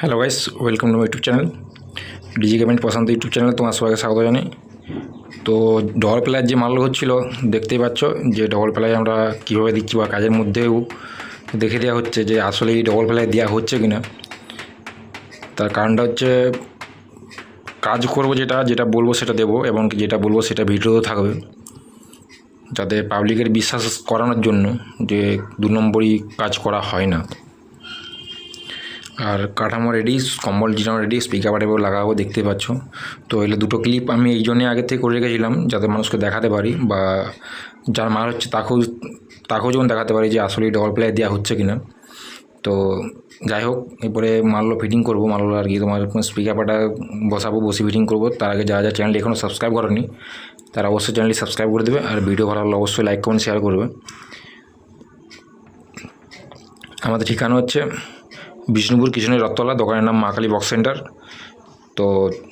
Hello guys welcome to YouTube channel DG গেমেন্ট পছন্দ YouTube চ্যানেলে তোমার সবাইকে স্বাগত জানাই। তো ডবল প্লেয়ার যে মালগুলো হচ্ছিল, দেখতেই পাচ্ছ যে ডবল প্লেয়ার আমরা কীভাবে দিচ্ছি বা কাজের মধ্যেও দেখে দেওয়া হচ্ছে যে আসলে এই ডবল প্লেয়ার দেওয়া হচ্ছে কি না তার কারণটা হচ্ছে, কাজ করব যেটা যেটা বলব সেটা দেবো এবং যেটা বলব সেটা ভিডিওতেও থাকবে। যাতে পাবলিকের বিশ্বাস করানোর জন্য যে দু নম্বরই কাজ করা হয় না। আর কাঠামো রেডি কম্বল জিরানো রেডি স্পিকার বাটেও লাগাবো, দেখতে পাচ্ছ। তো এগুলো দুটো ক্লিপ আমি এই জন্যে আগে থেকে করে রেখেছিলাম, যাতে মানুষকে দেখাতে পারি বা যার মাল হচ্ছে তাকেও তাকেও যেমন দেখাতে পারি যে আসলে ডবল প্লেয়ার দেওয়া হচ্ছে কি না তো যাই হোক, এরপরে মালগুলো ফিটিং করব মালগুলো আর কি তোমার স্পিকার পাটা বসাবো, বসে ফিটিং করব। তার আগে যারা যা চ্যানেলটি এখনও সাবস্ক্রাইব করেনি, তারা অবশ্যই চ্যানেলটি সাবস্ক্রাইব করে দেবে আর ভিডিও ভালো লাগলে অবশ্যই লাইক কমেন্ট শেয়ার করবে। আমাদের ঠিকানা হচ্ছে বিষ্ণুপুর কিশোরের রথতলা, দোকানের নাম মা কালী বক্স সেন্টার। তো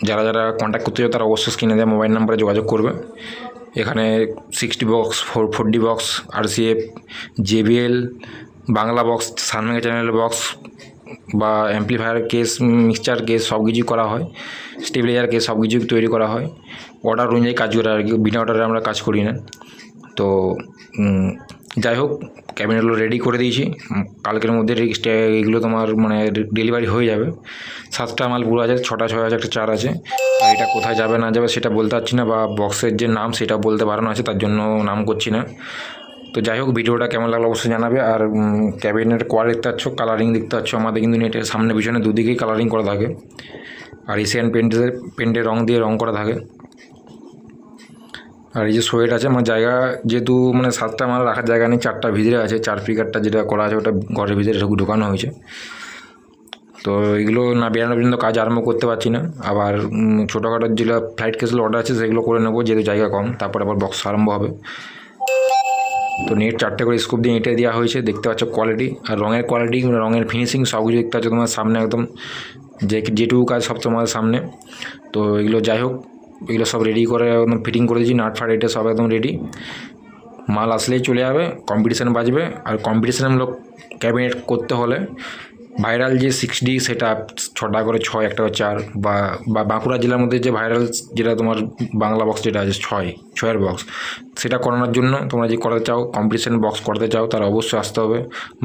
যারা যারা কন্ট্যাক্ট করতে চাও তারা অবশ্যই স্ক্রিনে দেওয়া মোবাইল নাম্বারে যোগাযোগ করবে। এখানে sixty box four four D box আর C F JBL Bangla box সানমেগা channel box বা অ্যাম্পলিফায়ার কেস মিক্সচার কেস সব কিছুই করা হয়। স্টেবিলাইজার কেস সব কিছুই তৈরি করা হয়। অর্ডার অনুযায়ী কাজ করে আর কি, বিনা অর্ডারে আমরা কাজ করি না। তো যাই হোক ক্যাবিনেটগুলো রেডি করে দিয়েছি। কালকের মধ্যে এগুলো তোমার মানে ডেলিভারি হয়ে যাবে। সাতটা মাল পুরো আছে, ছটা, ছয় হাজার একটা চার আছে। এটা কোথায় যাবে, না যাবে সেটা বলতে পারছি না বা বক্সের যে নাম সেটা বলতে বারণ আছে, তার জন্য নাম করছি না। তো যাই হোক ভিডিওটা কেমন লাগল অবশ্যই জানাবে। আর ক্যাবিনেট কোয়ার দেখতে পাচ্ছ কালারিং দেখতে পাচ্ছ, আমাদের কিন্তু নেটের সামনে, পিছনে দুদিকেই কালারিং করা থাকে। আর এশিয়ান পেন্টের পেন্টের রং দিয়ে রং করা থাকে। আর এই যে সোয়েট আছে আমার জায়গা যেহেতু মানে সাতটা মাল রাখার জায়গা নেই, চারটা ভিতরে আছে, চার ফিগারটা যেটা করা আছে ওটা ঘরের ভিতরে ঢুক- ঢোকানো হয়েছে। তো এগুলো না বেরানো পর্যন্ত কাজ আরম্ভ করতে পারছি না। আবার ছোটোখাটো যেগুলো ফ্লাইট কেসগুলো অর্ডার আছে, সেগুলো করে নেব, যেহেতু জায়গা কম, তারপর আবার বক্স আরম্ভ হবে। তো নেট চারটে করে স্কোপ দিয়ে এঁটে দেওয়া হয়েছে, দেখতে পাচ্ছ কোয়ালিটি আর রঙের কোয়ালিটি রঙের ফিনিশিং সব কিছু দেখতে পাচ্ছ তোমার সামনে একদম, যে যেটুকু কাজ সব তোমার সামনে। তো এগুলো যাই হোক এগুলো সব রেডি করে একদম ফিটিং করে দিয়েছি, নাট ফাট এটা সব একদম রেডি মাল আসলেই চলে যাবে কম্পিটিশান বাজবে। আর কম্পিটিশান কম্পিটিশানমূলক ক্যাবিনেট করতে হলে ভাইরাল যে সিক্স ডি সেটা ছটা করে ছয়, একটা চার বা বাঁকুড়া জেলার মধ্যে যে ভাইরাল যেটা তোমার বাংলা বক্স যেটা আছে ছয়, ছয়ের বক্স সেটা করানোর জন্য তোমরা যে করাতে চাও কম্পিটিশান বক্স করাতে চাও, তারা অবশ্যই আসতে হবে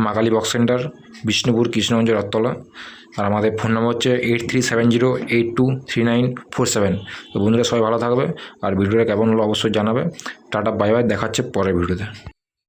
মাকালি বক্স সেন্টার বিষ্ণুপুর কৃষ্ণগঞ্জ রত্তলা আর আমাদের ফোন নম্বর হচ্ছে eight three seven zero eight two three nine four seven তো বন্ধুরা সবাই ভালো থাকবে, আর ভিডিওটা কেমন হলো অবশ্যই জানাবে। টাটা বাই বাই দেখাচ্ছে পরের ভিডিওতে।